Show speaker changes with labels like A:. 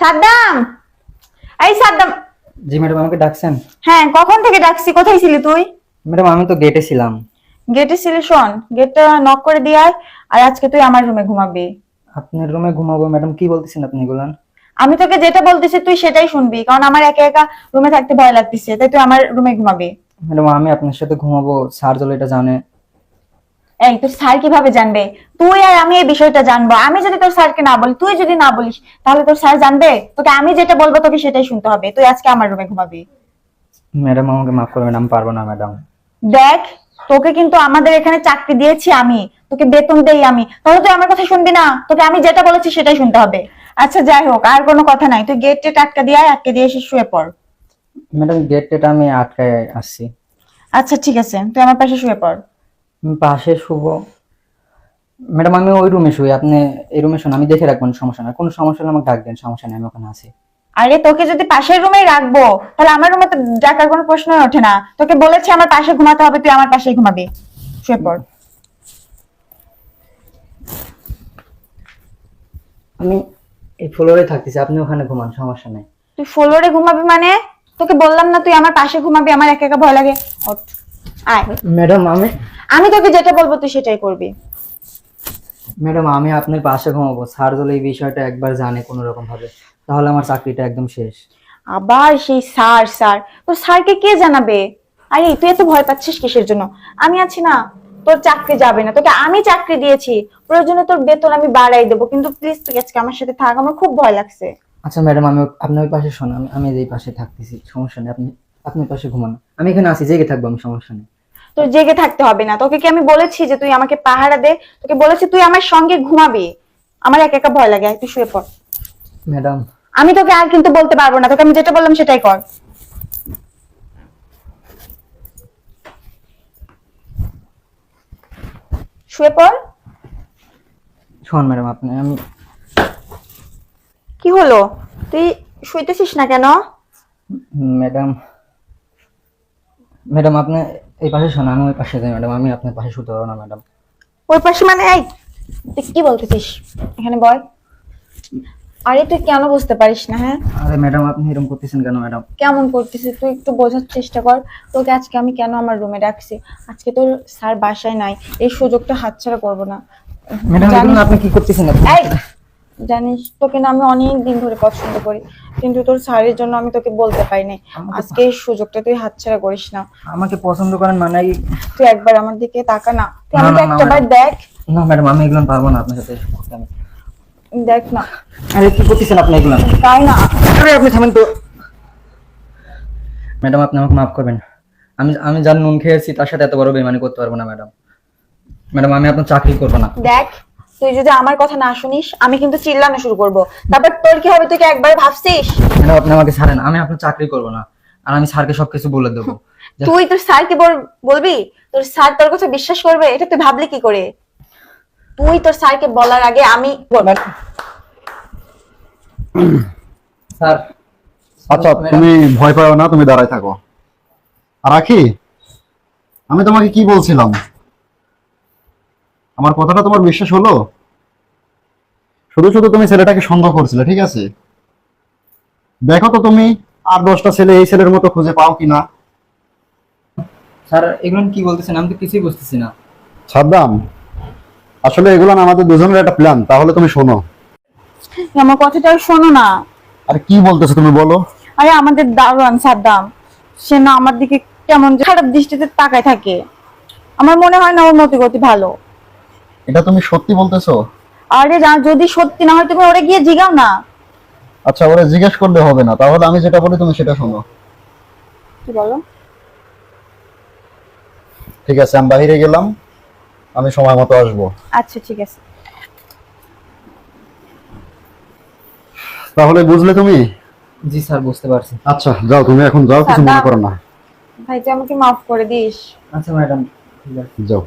A: সাদ্দাম! এই সাদ্দাম!
B: জি ম্যাডাম আমাকে ডাকছেন?
A: হ্যাঁ কখন থেকে ডাকছি? কোথায় ছিলি তুই?
B: ম্যাডাম আমি তো গেটে ছিলাম।
A: গেটে ছিলি শোন গেটটা নক করে দিয়ে আয় আর আজকে তুই আমার রুমে ঘুমাবি।
B: আপনার রুমে ঘুমাবো ম্যাডাম কি বলতেছেন আপনি এগুলান
A: আমি তোকে যেটা বলতেছি তুই সেটাই শুনবি কারণ আমার একা একা রুমে থাকতে ভয় লাগতেছে তাই তুই আমার রুমে ঘুমাবি।
B: ম্যাডাম আমি আপনার সাথে ঘুমাবো স্যার জল এটা জানে।
A: এই তোর স্যার কীভাবে জানবে? তুই আর আমি এই বিষয়টা জানব। আমি যদি তোর স্যারকে না বলি তুই যদি না বলিস তাহলে তোর স্যার জানবে? তোকে আমি যেটা বলব তোকে সেটাই শুনতে হবে। তুই আজকে আমার রুমে ঘুমাবি।
B: ম্যাডাম আমাকে মাফ করবেন আমি পারব না ম্যাডাম।
A: দেখ তোকে কিন্তু আমাদের এখানে চাকরি দিয়েছি আমি। তোকে বেতন দেই আমি। তাহলে তুই আমার কথা শুনবি না? তোকে আমি যেটা বলেছি সেটাই শুনতে হবে। আচ্ছা যাই হোক আর কোনো কথা নাই। তুই গেটে টাটকা দিয়ে আয়, আটকে দিয়ে এসে শুয়ে পড়।
B: ম্যাডাম গেট টেট আমি আটকায় আসছি।
A: আচ্ছা ঠিক আছে। তুই আমার পাশে শুয়ে পড়।
B: পাশে শুভ ম্যাডাম আমি ওই রুমে শুই। আপনি এই রুমে শুন আমি দেখে রাখবেন সমস্যা না কোনো সমস্যা হলে আমাকে ডাক দেন সমস্যা নেই আমি ওখানে আছি।
A: আরে তোকে যদি পাশের রুমেই রাখব তাহলে আমার রুমে তো ডাকার কোনো প্রশ্নই ওঠে না। তোকে বলেছি আমার পাশে ঘুমাতে হবে তুই আমার পাশেই ঘুমাবি। শুয়ে পড়।
B: আমি এই ফ্লোরে থাকতেছি আপনি ওখানে ঘুমান সমস্যা নেই।
A: তুই ফ্লোরে ঘুমাবি মানে? তোকে বললাম না তুই আমার পাশে ঘুমাবি আমার একা একা ভয় লাগে। আয়।
B: ম্যাডাম আমি
A: আমি তোকে যেটা বলব তুই সেটাই করবি।
B: ম্যাডাম আমি আপনার পাশে ঘুমাবো। স্যার যদি এই বিষয়টা একবার জানে কোনো রকম ভাবে তাহলে আমার চাকরিটা একদম শেষ।
A: আবার সেই স্যার স্যার। তো স্যারকে কে জানাবে? আরে তুই এত ভয় পাচ্ছিস কিসের জন্য? আমি আছি না। তোর চাকরি যাবে না। তোকে আমি চাকরি দিয়েছি। প্রয়োজনে তোর বেতন আমি বাড়াই দেবো। কিন্তু প্লিজ তুই আজকে আমার সাথে থাক। আমার খুব ভয় লাগছে।
B: আচ্ছা ম্যাডাম আমি আপনার ওই পাশে শোন আমি আমি এই পাশে থাকতেছি সমস্যা নেই। আপনি আপনার পাশে ঘুমানো। আমি এখানে আছি জেগে থাকব আমি সমস্যা নেই।
A: তোর জেগে থাকতে হবে না। তোকে কি আমি বলেছি যে তুই আমাকে পাহারা দে? তোকে বলেছি তুই আমার সঙ্গে ঘুমাবি। আমার একা একা ভয় লাগে। তুই শুয়ে পড়।
B: ম্যাডাম।
A: আমি তোকে আর কিন্তু বলতে পারব না। তোকে আমি যেটা বললাম সেটাই কর। শুয়ে পড়।
B: শোন ম্যাডাম আপনি আমি
A: কি হলো? তুই শুইতেছিস না কেন?
B: ম্যাডাম ম্যাডাম আপনি এই পাশে শোন আমি ওই পাশে যাই ম্যাডাম আমি আপনার পাশে শুতে পারব না ম্যাডাম।
A: ওই পাশে মানে এই তুই কি বলতেছিস? এখানে বল। আরে তুই কেন বুঝতে পারিস না হ্যাঁ?
B: আরে ম্যাডাম আপনি এরকম করতেছেন কেন ম্যাডাম?
A: কেমন করতেছিস? তুই একটু বোঝার চেষ্টা কর। তোকে আজকে আমি কেন আমার রুমে রাখছি আজকে তোর স্যার বাসায় নাই এই সুযোগটা হাতছাড়া করব না।
B: ম্যাডাম আপনি কি করতেছেন?
A: এই জানিস তোকে না আমি অনেক দিন ধরে পছন্দ করি। কিন্তু তোর স্যারের জন্য আমি তোকে বলতে পারিনি। আজকে এই সুযোগটা তুই হাতছাড়া করিস না।
B: আমাকে পছন্দ করেন মানে
A: তুই একবার আমার দিকে তাকা না। তুই আমাকে
B: না, না,
A: একটা বার
B: ম্যাডাম।
A: দেখ।
B: না ম্যাডাম আমি এগুলো পারব না আপনার সাথে।
A: দেখ না।
B: আরে কি করতেছেন আপনি এগুলো?
A: তাই না।
B: আরে আপনি থামেন তো। ম্যাডাম আপনি আমাকে মাফ করবেন। আমি আমি যার নুন খেয়েছি তার সাথে এত বড় বেমানি করতে পারব না ম্যাডাম। ম্যাডাম আমি আপনার চাকরি করব না।
A: দেখ। তুই যদি আমার কথা না শুনিস আমি কিন্তু চিল্লানো শুরু করব। তারপর তোর কি হবে তুই কি একবার ভাবছিস?
B: ম্যাডাম আপনি আমাকে ছাড়েন আমি আপনার চাকরি করব না। আর আমি স্যারকে সবকিছু বলে দেবো।
A: তুই তোর স্যারকে বল- বলবি? তোর স্যার তোর কথা বিশ্বাস করবে? এটা তুই ভাবলি কি করে? তুই তোর স্যারকে বলার আগে আমি
B: স্যার
C: আচ্ছা তুমি ভয় পাও না তুমি দাঁড়ায় থাকো। আর রাখি আমি তোমাকে কি বলছিলাম? আমার কথাটা তোমার বিশ্বাস হলো? শুধু শুধু তুমি ছেলেটাকে সন্দেহ করছিলে ঠিক আছে? দেখো তো তুমি আর দশটা ছেলে এই ছেলের মতো খুঁজে পাও কিনা।
B: স্যার এগুলো কি বলতেছেন? আমি তো কিছুই বুঝতেছি না।
C: সাদ্দাম আসলে এগুলো আমাদের দুজনের একটা প্ল্যান তাহলে তুমি শোনো।
A: আমার কথাটা শোনো না।
C: আর কি বলতেছো তুমি বলো?
A: আরে আমাদের দারোয়ান সাদ্দাম সে না আমার দিকে কেমন যে খারাপ দৃষ্টিতে তাকায় থাকে। আমার মনে হয় না ওর মতি গতি ভালো।
C: এটা তুমি সত্যি বলতেছো?
A: আরে যা- যদি সত্যি না হয় তুমি ওরে গিয়ে জিগাও না।
C: আচ্ছা ওরা জিজ্ঞেস করলে হবে না। তাহলে আমি যেটা বলি তুমি সেটা শোনো।
A: কি বলো?
C: ঠিক আছে আমি বাইরে গেলাম। আমি সময় মতো আসব।
A: আচ্ছা ঠিক আছে।
C: তাহলে বুঝলে তুমি?
B: জি স্যার বুঝতে পারছি।
C: আচ্ছা যাও তুমি এখন যাও কিছু মনে করো না।
A: ভাই তুই আমাকে মাফ করে দিস।
B: আচ্ছা ম্যাডাম ঠিক আছে।
C: যাও।